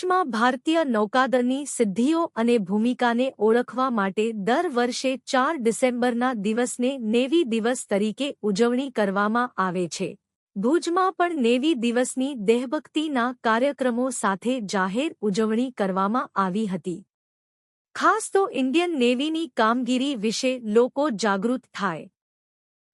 દેશમાં ભારતીય નૌકાદળની સિદ્ધિઓ અને ભૂમિકાને ઓળખવા માટે દર વર્ષે ચાર ડિસેમ્બરના દિવસને નેવી દિવસ તરીકે ઉજવણી કરવામાં આવે છે. ભુજમાં પણ નેવી દિવસની દેહભક્તિના કાર્યક્રમો સાથે જાહેર ઉજવણી કરવામાં આવી હતી. ખાસ તો ઇન્ડિયન નેવીની કામગીરી વિશે લોકો જાગૃત થાય.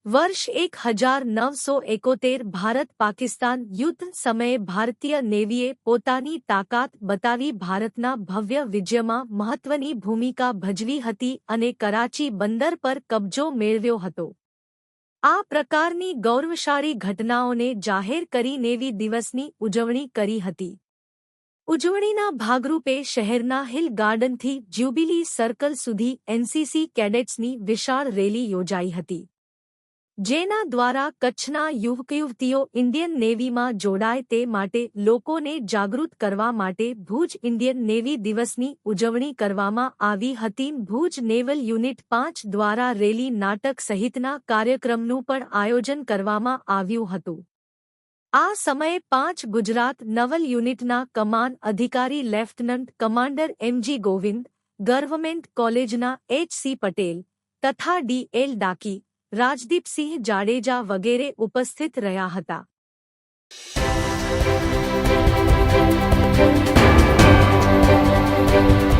વર્ષ એક હજાર નવસો એકોતેર ભારત પાકિસ્તાન યુદ્ધ સમયે ભારતીય નેવીએ પોતાની તાકાત બતાવી ભારતના ભવ્ય વિજયમાં મહત્વની ભૂમિકા ભજવી હતી અને કરાચી બંદર પર કબજો મેળવ્યો હતો આ પ્રકારની ગૌરવશાળી ઘટનાઓને જાહેર કરી નેવી દિવસની ઉજવણી કરી હતી ઉજવણીના ભાગરૂપે શહેરના હિલ ગાર્ડનથી જ્યુબિલી સર્કલ સુધી એનસીસી કેડેટ્સની વિશાળ રેલી યોજાઈ હતી જેના દ્વારા કચ્છના યુવક યુવતીઓ ઇન્ડિયન નેવીમાં જોડાય તે માટે લોકોને જાગૃત કરવા માટે ભુજ ઇન્ડિયન નેવી દિવસની ઉજવણી કરવામાં આવી હતી. ભુજ નેવલ યુનિટ પાંચ દ્વારા રેલી નાટક સહિતના કાર્યક્રમનું પણ આયોજન કરવામાં આવ્યું હતું. આ સમયે પાંચ ગુજરાત નવલ યુનિટના કમાન અધિકારી lieutenant commander MG Govind, government કોલેજના એચસી પટેલ તથા ડીએલ ડાકી રાજદીપસિંહ જાડેજા વગેરે ઉપસ્થિત રહ્યા હતા.